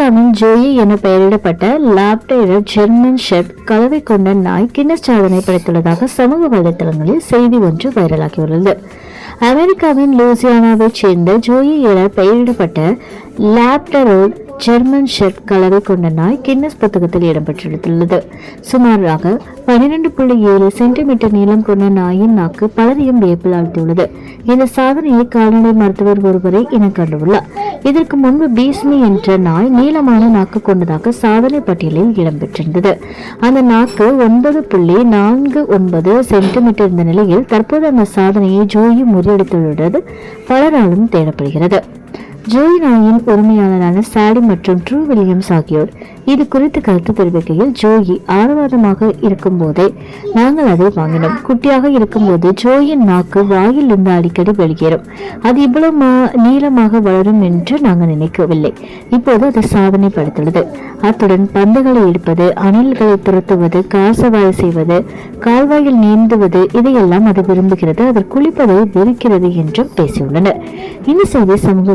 அமெரிக்காவின் ஜோயி என பெயரிடப்பட்ட லாப்டேரர் ஜெர்மன் ஷெப் கலவை கொண்ட நாய் கின்னஸ் சாதனை படைத்துள்ளதாக சமூக வலைதளங்களில் செய்தி ஒன்று வைரலாகியுள்ளது. அமெரிக்காவின் லூசியானாவைச் சேர்ந்த ஜோயி என பெயரிடப்பட்ட லாப்டரோட் ஜெர்மன் ஷெட் கலவை கொண்ட நாய் கின்னஸ் புத்தகத்தில் இடம்பெற்றுள்ளது. சுமாராக பன்னிரண்டு புள்ளி ஏழு சென்டிமீட்டர் நீளம் கொண்ட நாயின் நாக்கு பலரையும் வியப்பில் ஆழ்த்தியுள்ளது. இந்த சாதனையை கால்நடை மருத்துவர் ஒருவரை இனம் கண்டுள்ளார் இதற்கு முன்பு பீஸ்மி என்ற நாய் நீளமான நாக்கு கொண்டதாக சாதனை பட்டியலில் இடம்பெற்றிருந்தது. அந்த நாக்கு ஒன்பது புள்ளி நான்கு ஒன்பது சென்டிமீட்டர் இருந்த நிலையில் தற்போது அந்த சாதனையை ஜோயி முறியடித்துள்ளது பலராலும் தேடப்படுகிறது. ஜோய் நாயின் உரிமையாளரான சாலி மற்றும் ட்ரூ வில்லியம்ஸ் ஆகியோர். இது குறித்து கருத்து தெரிவிக்கையில் ஜோயி ஆரவாரமாக இருக்கும் போதே நாங்கள் அதை வாங்கினோம். குட்டியாக இருக்கும்போது ஜோயின் நாக்கு வாயில் இருந்து அடிக்கடி வெளியேறும். அது இவ்வளவு நீளமாக வளரும் என்று நாங்கள் நினைக்கவில்லை. இப்போது அது சாதனை படுத்துள்ளது அத்துடன் பந்துகளை எடுப்பது அணில்களை துரத்துவது காசவாய் செய்வது கால்வாயில் நீந்துவது இதையெல்லாம் அது விரும்புகிறது. அவர் குளிப்பதை வெறுக்கிறது என்றும் பேசியுள்ளனர். இந்த செய்தி சமூக